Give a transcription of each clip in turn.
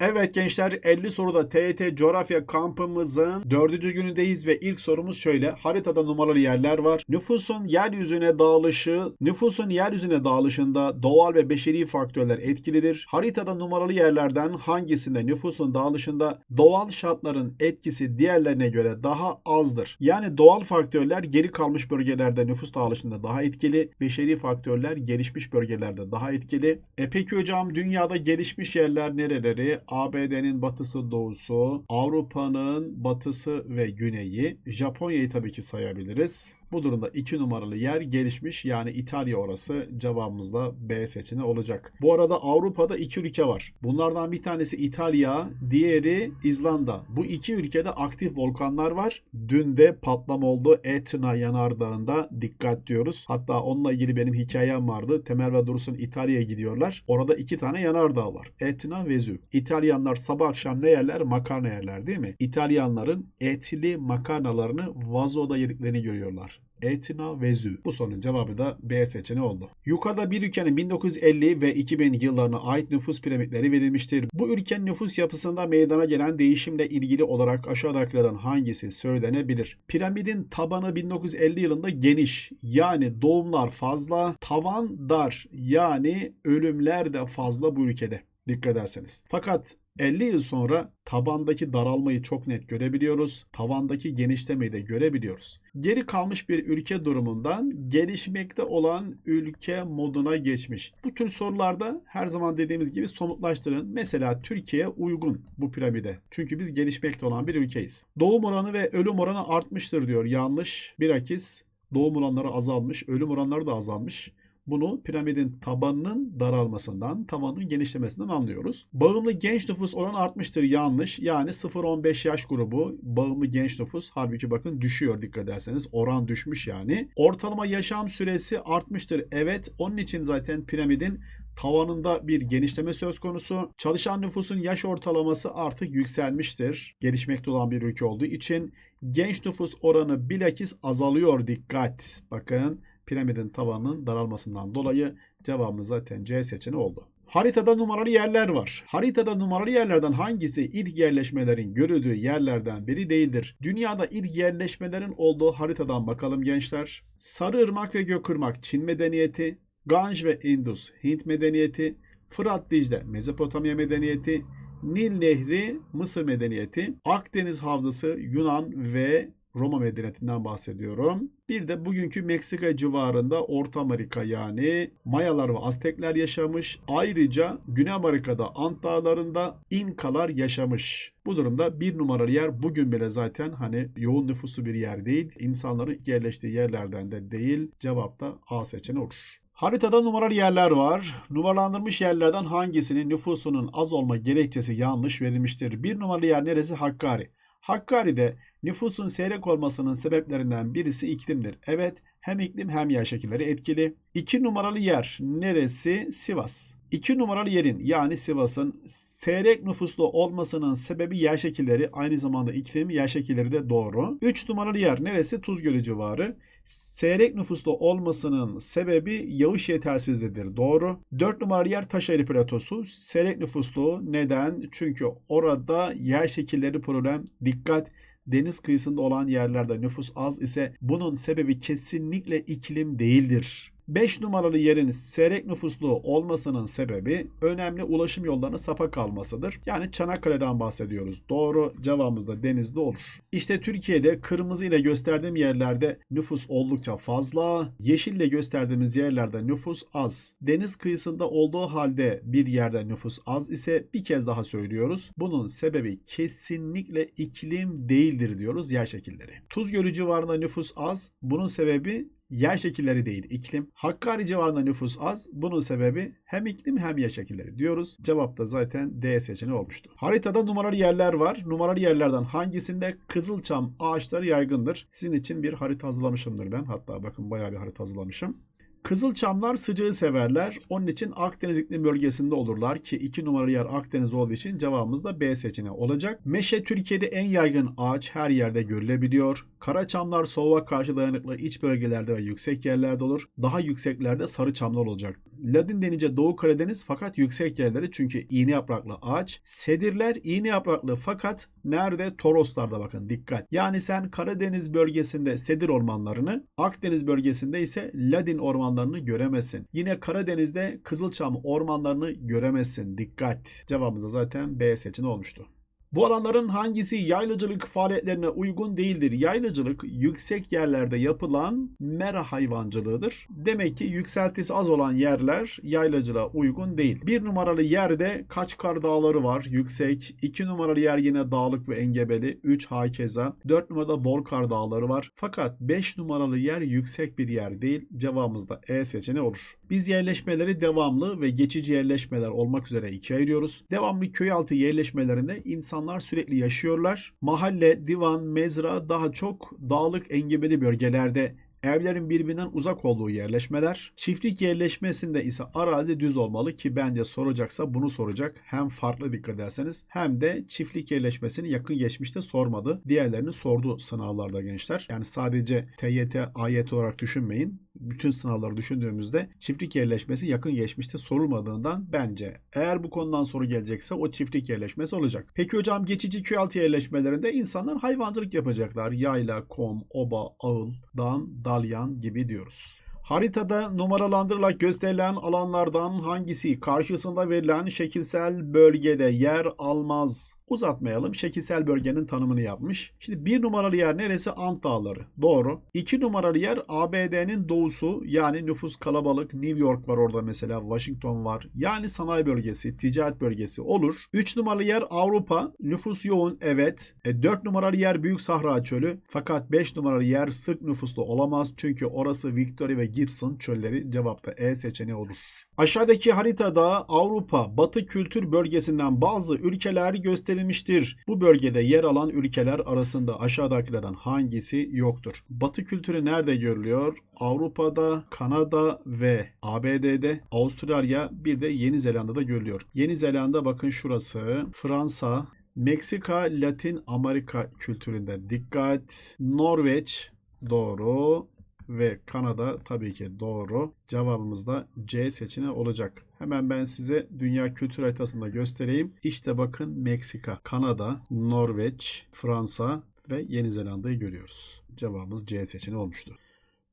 Evet gençler 50 soruda TYT coğrafya kampımızın dördüncü günündeyiz ve ilk sorumuz şöyle. Haritada numaralı yerler var. Nüfusun yeryüzüne dağılışı, nüfusun yeryüzüne dağılışında doğal ve beşeri faktörler etkilidir. Haritada numaralı yerlerden hangisinde nüfusun dağılışında doğal şartların etkisi diğerlerine göre daha azdır? Yani doğal faktörler geri kalmış bölgelerde nüfus dağılışında daha etkili, beşeri faktörler gelişmiş bölgelerde daha etkili. E peki hocam dünyada gelişmiş yerler nereleri? ABD'nin batısı doğusu, Avrupa'nın batısı ve güneyi, Japonya'yı tabii ki sayabiliriz. Bu durumda 2 numaralı yer gelişmiş yani İtalya orası cevabımız da B seçeneği olacak. Bu arada Avrupa'da iki ülke var. Bunlardan bir tanesi İtalya, diğeri İzlanda. Bu iki ülkede aktif volkanlar var. Dün de patlama oldu Etna yanardağında dikkat diyoruz. Hatta onunla ilgili benim hikayem vardı. Temel ve Dursun İtalya'ya gidiyorlar. Orada iki tane yanardağ var. Etna ve Zü. İtalyanlar sabah akşam ne yerler? Makarna yerler değil mi? İtalyanların etli makarnalarını vazoda yediklerini görüyorlar. Etna ve Zü. Bu sorunun cevabı da B seçeneği oldu. Yukarıda bir ülkenin 1950 ve 2000 yıllarına ait nüfus piramitleri verilmiştir. Bu ülkenin nüfus yapısında meydana gelen değişimle ilgili olarak aşağıdakilerden hangisi söylenebilir? Piramidin tabanı 1950 yılında geniş yani doğumlar fazla, tavan dar yani ölümler de fazla bu ülkede. Dikkat ederseniz. Fakat 50 yıl sonra tabandaki daralmayı çok net görebiliyoruz. Tavandaki genişlemeyi de görebiliyoruz. Geri kalmış bir ülke durumundan gelişmekte olan ülke moduna geçmiş. Bu tür sorularda her zaman dediğimiz gibi somutlaştırın. Mesela Türkiye uygun bu piramide. Çünkü biz gelişmekte olan bir ülkeyiz. Doğum oranı ve ölüm oranı artmıştır diyor. Yanlış. Bilakis doğum oranları azalmış, ölüm oranları da azalmış. Bunu piramidin tabanının daralmasından, tavanın genişlemesinden anlıyoruz. Bağımlı genç nüfus oranı artmıştır. Yanlış. Yani 0-15 yaş grubu bağımlı genç nüfus. Halbuki bakın düşüyor dikkat ederseniz. Oran düşmüş yani. Ortalama yaşam süresi artmıştır. Evet. Onun için zaten piramidin tavanında bir genişleme söz konusu. Çalışan nüfusun yaş ortalaması artık yükselmiştir. Gelişmekte olan bir ülke olduğu için genç nüfus oranı bilakis azalıyor dikkat. Bakın piramidin tavanının daralmasından dolayı cevabımız zaten C seçeneği oldu. Haritada numaralı yerler var. Haritada numaralı yerlerden hangisi ilk yerleşmelerin görüldüğü yerlerden biri değildir? Dünyada ilk yerleşmelerin olduğu haritadan bakalım gençler. Sarıırmak ve Gökırmak Çin medeniyeti, Ganj ve Indus Hint medeniyeti, Fırat Dicle Mezopotamya medeniyeti, Nil Nehri Mısır medeniyeti, Akdeniz Havzası Yunan ve Roma medeniyetinden bahsediyorum. Bir de bugünkü Meksika civarında Orta Amerika yani Mayalar ve Aztekler yaşamış. Ayrıca Güney Amerika'da Ant Dağları'nda İnkalar yaşamış. Bu durumda bir numaralı yer bugün bile zaten hani yoğun nüfusu bir yer değil. İnsanların yerleştiği yerlerden de değil. Cevap da A seçeneği olur. Haritada numaralı yerler var. Numaralandırmış yerlerden hangisinin nüfusunun az olma gerekçesi yanlış verilmiştir? Bir numaralı yer neresi? Hakkari. Hakkari'de nüfusun seyrek olmasının sebeplerinden birisi iklimdir. Evet hem iklim hem yer şekilleri etkili. İki numaralı yer neresi? Sivas. İki numaralı yerin yani Sivas'ın seyrek nüfuslu olmasının sebebi yer şekilleri aynı zamanda iklim yer şekilleri de doğru. Üç numaralı yer neresi? Tuzgölü civarı. Seyrek nüfuslu olmasının sebebi yağış yetersizliğidir. Doğru. 4 numaralı yer Taşeli Platosu. Seyrek nüfuslu. Neden? Çünkü orada yer şekilleri problem. Dikkat deniz kıyısında olan yerlerde nüfus az ise bunun sebebi kesinlikle iklim değildir. 5 numaralı yerin seyrek nüfuslu olmasının sebebi önemli ulaşım yollarının sapa kalmasıdır. Yani Çanakkale'den bahsediyoruz. Doğru cevabımız da denizde olur. İşte Türkiye'de kırmızı ile gösterdiğim yerlerde nüfus oldukça fazla. Yeşille gösterdiğimiz yerlerde nüfus az. Deniz kıyısında olduğu halde bir yerde nüfus az ise bir kez daha söylüyoruz. Bunun sebebi kesinlikle iklim değildir diyoruz yer şekilleri. Tuz Gölü civarında nüfus az. Bunun sebebi yer şekilleri değil iklim. Hakkari civarında nüfus az. Bunun sebebi hem iklim hem yer şekilleri diyoruz. Cevap da zaten D seçeneği olmuştu. Haritada numaralı yerler var. Numaralı yerlerden hangisinde kızılçam ağaçları yaygındır? Sizin için bir harita hazırlamışımdır ben. Hatta bakın bayağı bir harita hazırlamışım. Kızılçamlar sıcağı severler. Onun için Akdeniz iklim bölgesinde olurlar ki 2 numaralı yer Akdeniz olduğu için cevabımız da B seçeneği olacak. Meşe Türkiye'de en yaygın ağaç her yerde görülebiliyor. Karaçamlar soğuğa karşı dayanıklı iç bölgelerde ve yüksek yerlerde olur. Daha yükseklerde sarı çamlar olacak Ladin denince Doğu Karadeniz fakat yüksek yerleri çünkü iğne yapraklı ağaç. Sedirler iğne yapraklı fakat nerede? Toroslarda bakın dikkat. Yani sen Karadeniz bölgesinde sedir ormanlarını, Akdeniz bölgesinde ise Ladin ormanlarını göremezsin. Yine Karadeniz'de Kızılçam ormanlarını göremezsin. Dikkat. Cevabımız da zaten B seçeneği olmuştu. Bu alanların hangisi yaylacılık faaliyetlerine uygun değildir? Yaylacılık yüksek yerlerde yapılan mera hayvancılığıdır. Demek ki yükseltisi az olan yerler yaylacılığa uygun değil. Bir numaralı yerde Kaçkar Dağları var yüksek. İki numaralı yer yine dağlık ve engebeli. Üç hakeza. Dört numarada Bolkar Dağları var. Fakat beş numaralı yer yüksek bir yer değil. Cevabımız da E seçeneği olur. Biz yerleşmeleri devamlı ve geçici yerleşmeler olmak üzere ikiye ayırıyoruz. Devamlı köy altı yerleşmelerinde insanlar sürekli yaşıyorlar. Mahalle, divan, mezra daha çok dağlık engebeli bölgelerde Evlerin birbirinden uzak olduğu yerleşmeler. Çiftlik yerleşmesinde ise arazi düz olmalı ki bence soracaksa bunu soracak. Hem farklı dikkat ederseniz hem de çiftlik yerleşmesini yakın geçmişte sormadı. Diğerlerini sordu sınavlarda gençler. Yani sadece TYT, AYT olarak düşünmeyin. Bütün sınavları düşündüğümüzde çiftlik yerleşmesi yakın geçmişte sorulmadığından bence eğer bu konudan soru gelecekse o çiftlik yerleşmesi olacak. Peki hocam geçici köy altı yerleşmelerinde insanlar hayvancılık yapacaklar. Yayla, kom, oba, ağıl, dağın, dalyan gibi diyoruz. Haritada numaralandırılarak gösterilen alanlardan hangisi karşısında verilen şekilsel bölgede yer almaz? Uzatmayalım. Şekilsel bölgenin tanımını yapmış. Şimdi bir numaralı yer neresi? Ant Dağları. Doğru. İki numaralı yer ABD'nin doğusu. Yani nüfus kalabalık. New York var orada mesela. Washington var. Yani sanayi bölgesi, ticaret bölgesi olur. Üç numaralı yer Avrupa. Nüfus yoğun. Evet. E, dört numaralı yer Büyük Sahra Çölü. Fakat beş numaralı yer sık nüfuslu olamaz. Çünkü orası Victoria ve Gibson çölleri. Cevapta E seçeneği olur. Aşağıdaki haritada Avrupa Batı kültür bölgesinden bazı ülkeler gösterilmiştir. Bu bölgede yer alan ülkeler arasında aşağıdakilerden hangisi yoktur? Batı kültürü nerede görülüyor? Avrupa'da, Kanada ve ABD'de, Avustralya bir de Yeni Zelanda'da görülüyor. Yeni Zelanda bakın şurası, Fransa, Meksika, Latin Amerika kültüründe dikkat. Norveç doğru ve Kanada tabii ki doğru. Cevabımız da C seçeneği olacak. Hemen ben size dünya kültür haritasında göstereyim. İşte bakın Meksika, Kanada, Norveç, Fransa ve Yeni Zelanda'yı görüyoruz. Cevabımız C seçeneği olmuştu.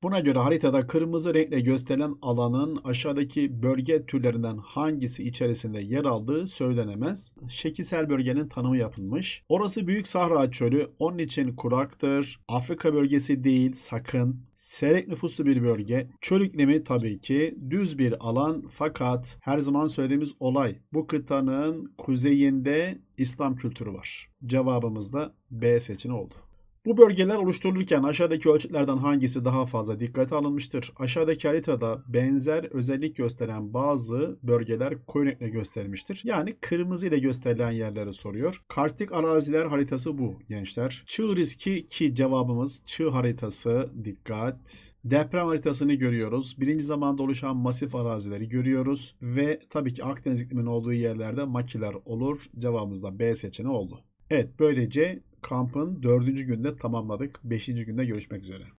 Buna göre haritada kırmızı renkle gösterilen alanın aşağıdaki bölge türlerinden hangisi içerisinde yer aldığı söylenemez. Şekilsel bölgenin tanımı yapılmış. Orası Büyük Sahra Çölü, onun için kuraktır. Afrika bölgesi değil, sakın. Seyrek nüfuslu bir bölge. Çöl iklimi tabii ki düz bir alan fakat her zaman söylediğimiz olay bu kıtanın kuzeyinde İslam kültürü var. Cevabımız da B seçeneği oldu. Bu bölgeler oluşturulurken aşağıdaki ölçütlerden hangisi daha fazla dikkate alınmıştır? Aşağıdaki haritada benzer özellik gösteren bazı bölgeler koyu renkle gösterilmiştir. Yani kırmızı ile gösterilen yerleri soruyor. Karstik araziler haritası bu gençler. Çığ riski ki cevabımız çığ haritası dikkat. Deprem haritasını görüyoruz. Birinci zamanda oluşan masif arazileri görüyoruz. Ve tabii ki Akdeniz ikliminin olduğu yerlerde makiler olur. Cevabımız da B seçeneği oldu. Evet böylece kampın dördüncü günde tamamladık. Beşinci günde görüşmek üzere.